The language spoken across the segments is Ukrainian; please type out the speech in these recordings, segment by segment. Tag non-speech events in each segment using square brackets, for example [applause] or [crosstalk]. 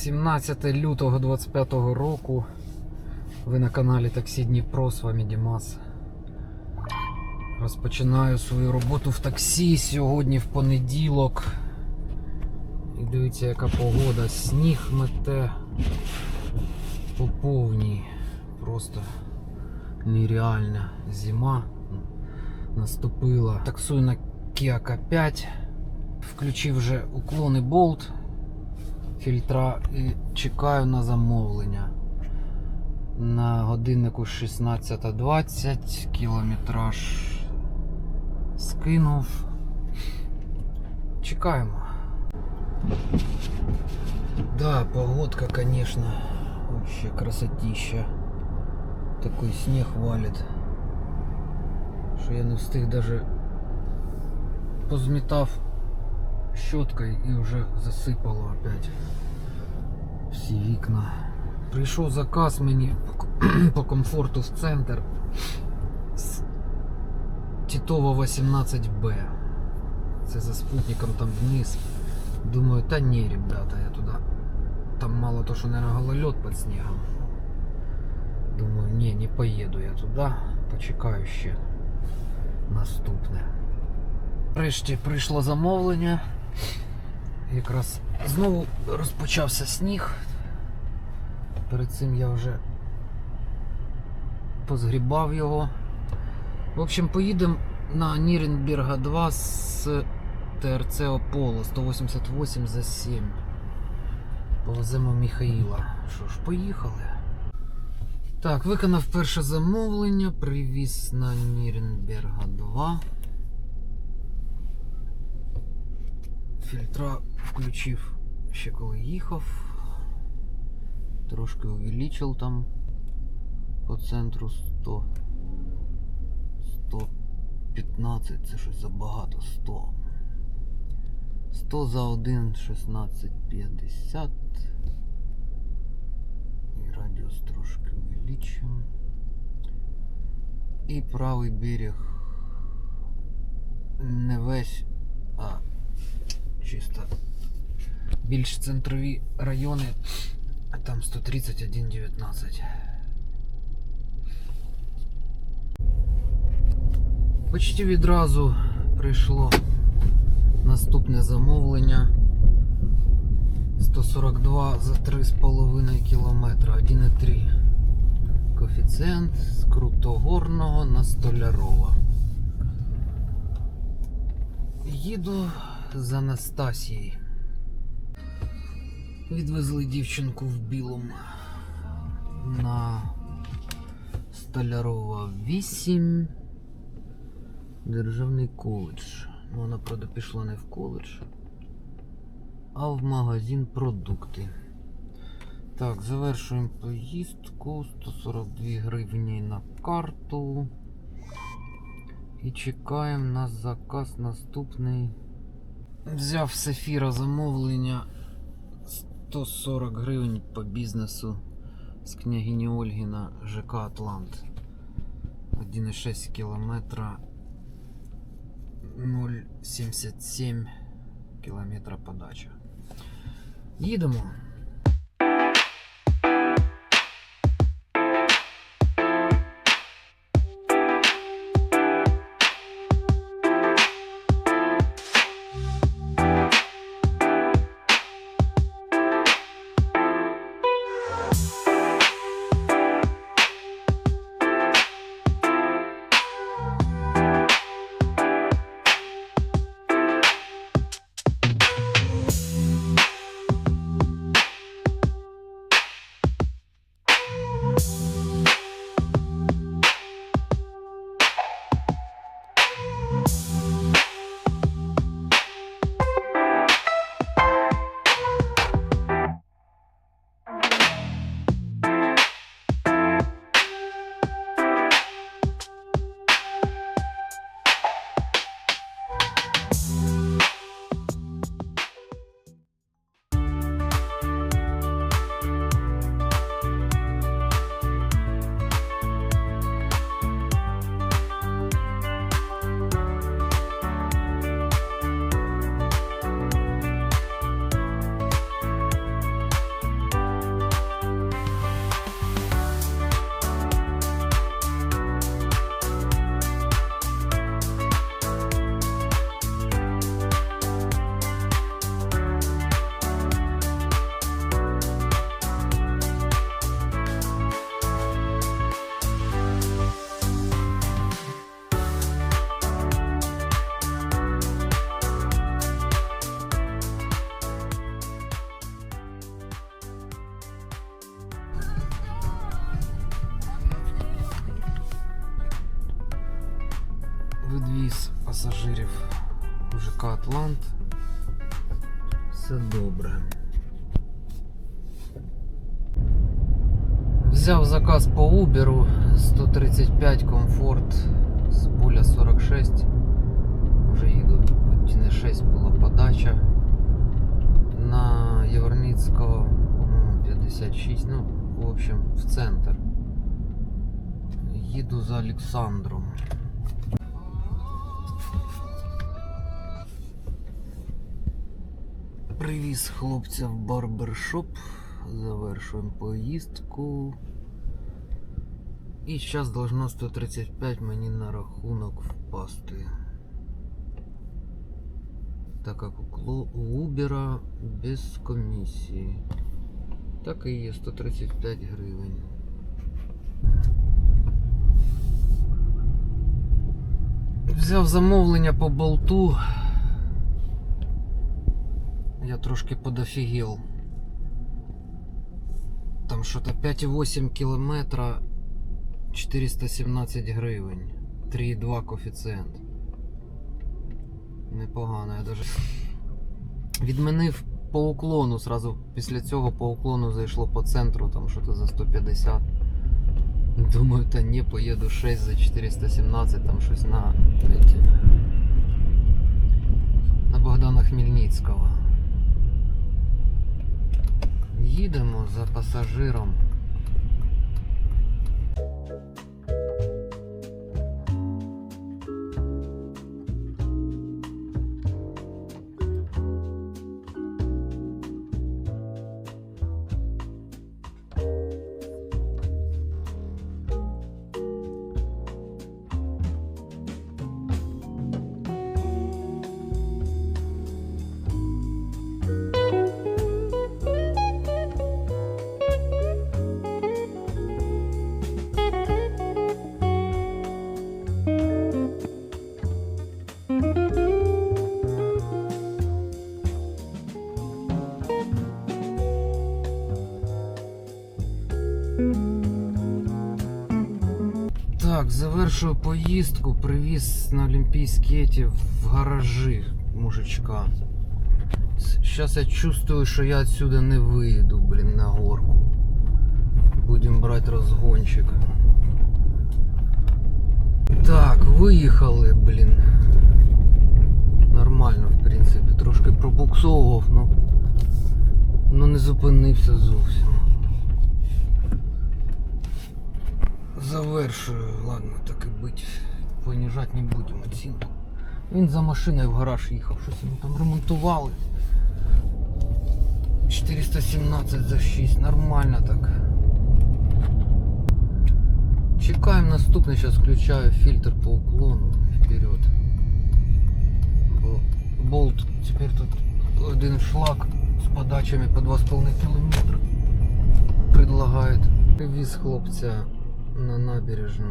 17 лютого 25 року. Ви на каналі Таксі Дніпро, з вами Дімас. Розпочинаю свою роботу в таксі сьогодні в понеділок. І дивіться, яка погода. Сніг мете по повній. Просто нереальна зима наступила. Таксую на Kia K5. Включив вже уклон і болт фільтра і чекаю на замовлення. На годиннику 16.20 кілометраж скинув. Чекаємо. Да, погодка, конечно, вообще красотища. Такой снег валит, що я не встиг даже позмітав щеткой і вже засипало опять всі вікна. Прийшов заказ мені [clears throat] по, комфорту в центр з Титова 18Б. Це за спутником там вниз. Думаю, та ні, ребята, я туди. Там мало то, що, наверное, гололед під снігом. Думаю, ні, не поїду я туди, почекаю ще наступне. Врешті прийшло замовлення. Якраз знову розпочався сніг. Перед цим я вже позгрібав його. В общем, поїдемо на Ніренберга 2 з ТРЦ Ополо 188 за 7. Повеземо Міхаїла. Що ж, поїхали. Так, виконав перше замовлення, привіз на Ніренберга 2. Фільтра включив ще коли їхав. Трошки увеличив там по центру 100. 115, це щось забагато 100. 100 за 1, 16,50. І радіус трошки увеличимо. І правий берег не весь, а чисто більш центрові райони, а там 131,19. Почти відразу прийшло наступне замовлення. 142 за 3,5 кілометра, 1,3 коефіцієнт з Крутогорного на Столярова. Їду з Анастасією. Відвезли дівчинку в білому на Столярова 8. Державний коледж. Ну, Вона, правда, пішла не в коледж, а в магазин продукти. Так, завершуємо поїздку. 142 гривні на карту. І чекаємо на заказ наступний. Взяв з ефіра замовлення 140 гривень по бізнесу з княгині Ольгіна ЖК Атлант. 1,6 кілометра 0,77 кілометра подача. Їдемо. Пасажирів у ЖК Атлант. Все добре. Взяв заказ по Uber 135 комфорт з поля 46. Вже їду 1,6 була подача. На Яворницького, по-моєму, 56. Ну, в общем, в центр. Їду за Олександром. Привіз хлопця в барбершоп. Завершуємо поїздку. І зараз должно 135 мені на рахунок впасти. Так як у Uber без комісії. Так і є 135 гривень. Взяв замовлення по болту. Трошки подофігел. Там що-то 5,8 кілометра 417 гривень. 3,2 коефіцієнт. Непогано, я даже відмінив по уклону. Сразу після цього по уклону зайшло по центру, там що-то за 150. Думаю, та ні, поїду 6 за 417, там щось на, на Богдана Хмельницького. Їдемо за пасажиром. Так, завершую поїздку. Привіз на Олімпійські еті в гаражі мужичка. Сейчас я чувствую, що я отсюда не вийду, блін, на горку. Будем брати розгончик. Так, виїхали, блін. Нормально, в принципі. Трошки пробуксовував, ну. Ну не зупинився зовсім. Завершую, ладно, так і бить. Понижать не будемо оцінку. Він за машиною в гараж їхав, щось йому там ремонтували. 417 за 6, нормально так. Чекаємо наступний, зараз включаю фільтр по уклону вперед. Бо болт тепер тут один шлак з подачами по 2,5 км предлагает. Привіз хлопця на набережну.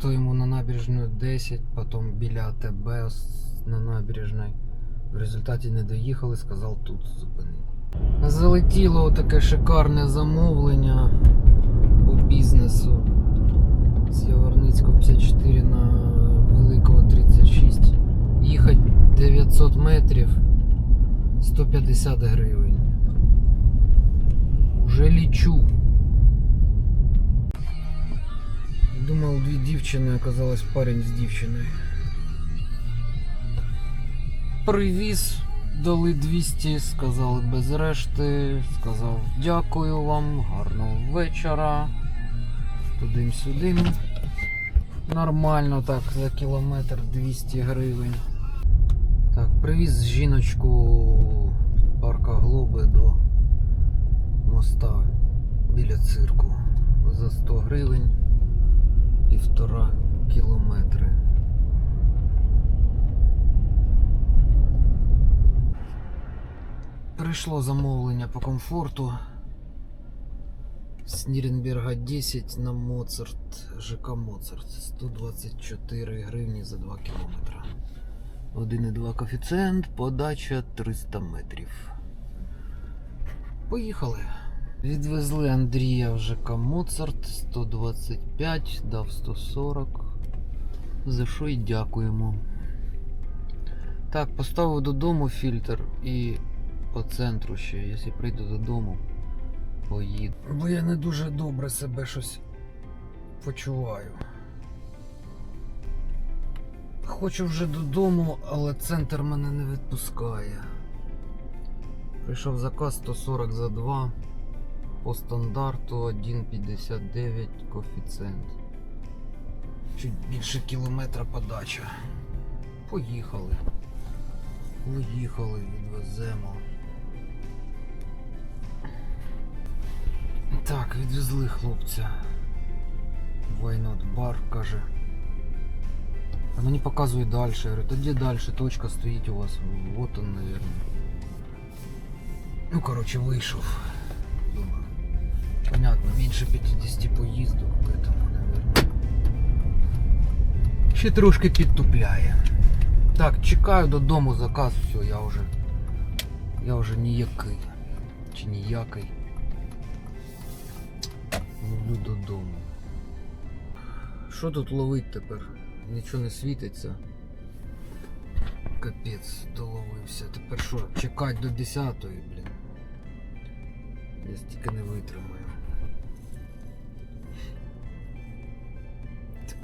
То йому на набережну 10, потім біля АТБ на набережній. В результаті не доїхали, сказав тут зупинити. Залетіло таке шикарне замовлення по бізнесу з Яворницького 54 на Великого 36. Їхати 900 метрів 150 гривень. Уже лічу. Думав дві дівчини, оказалось парень з дівчиною. Привіз, дали 200, сказали без решти. Сказав дякую вам, гарного вечора. Тудим-сюдим. Нормально так, за кілометр 200 гривень. Так, привіз жіночку з парка Глоби до моста біля цирку за 100 гривень півтора кілометри. Прийшло замовлення по комфорту. З Ніренберга 10 на Моцарт, ЖК Моцарт. 124 гривні за 2 кілометри. 1,2 коефіцієнт, подача 300 метрів. Поїхали. Відвезли Андрія в ЖК Моцарт 125, дав 140. За що й дякуємо. Так, поставив додому фільтр і по центру ще, якщо прийду додому, поїду. Бо я не дуже добре себе щось почуваю. Хочу вже додому, але центр мене не відпускає. Прийшов заказ 140 за 2. По стандарту 1,59 коефіцієнт. Чуть більше кілометра подача. Поїхали. Поїхали, відвеземо. Так, відвезли хлопця. Вайнот бар каже. А мені показує далі. Я говорю, та де далі точка стоїть у вас? Вот он, наверное. Ну, короче, вийшов. Понятно, менше 50 поїздок, поэтому, наверное. Ще трошки підтупляє. Так, чекаю додому заказ, все, я вже. Я вже ніякий. Чи ніякий. Ловлю додому. Що тут ловить тепер? Нічого не світиться. Капець, доловився. Тепер що, чекати до 10-ї, блін. Я стільки не витримаю.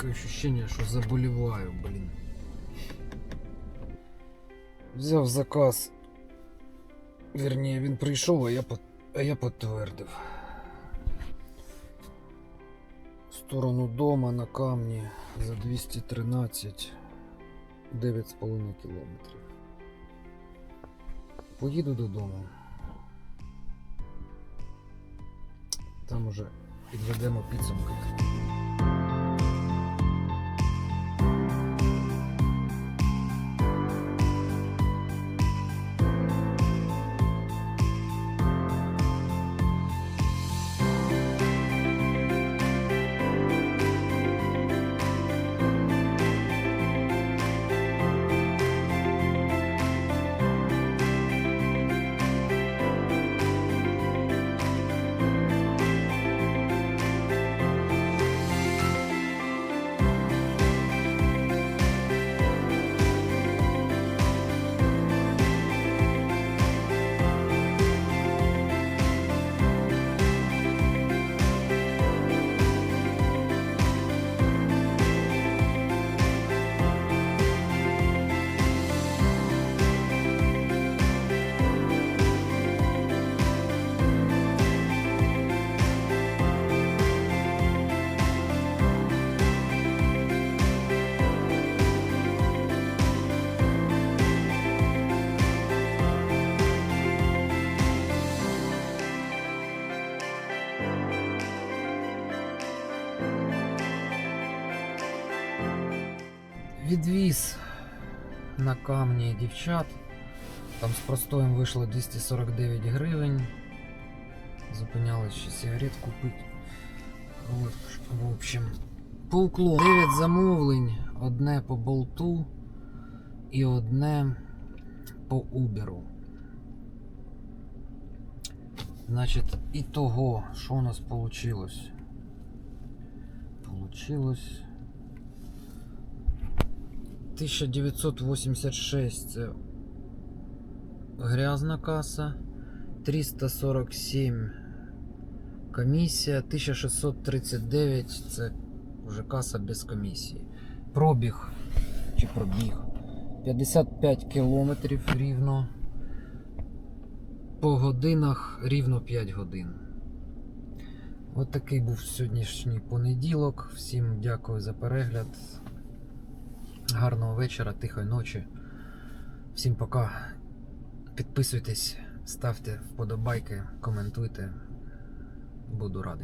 Таке ощущение, що заболіваю, блін. Взяв заказ. Вірніше, він прийшов, а я, пот- а я підтвердив. Сторону дома на камні за 213 9,5 кілометрів. Поїду додому. Там уже підведемо підсумки. Відвіз на камні дівчат. Там з простоєм вийшло 249 гривень. Зупинялись ще сигарет купити. От, в общем, по уклону 9 замовлень, одне по болту і одне по Уберу. Значить, і того, що у нас вийшло? Получилось 1986 це грязна каса, 347 комісія, 1639 це вже каса без комісії. Пробіг чи пробіг 55 кілометрів рівно. По годинах рівно 5 годин. От такий був сьогоднішній понеділок. Всім дякую за перегляд. Гарного вечора, тихої ночі. Всім пока. Підписуйтесь, ставте вподобайки, коментуйте. Буду радий.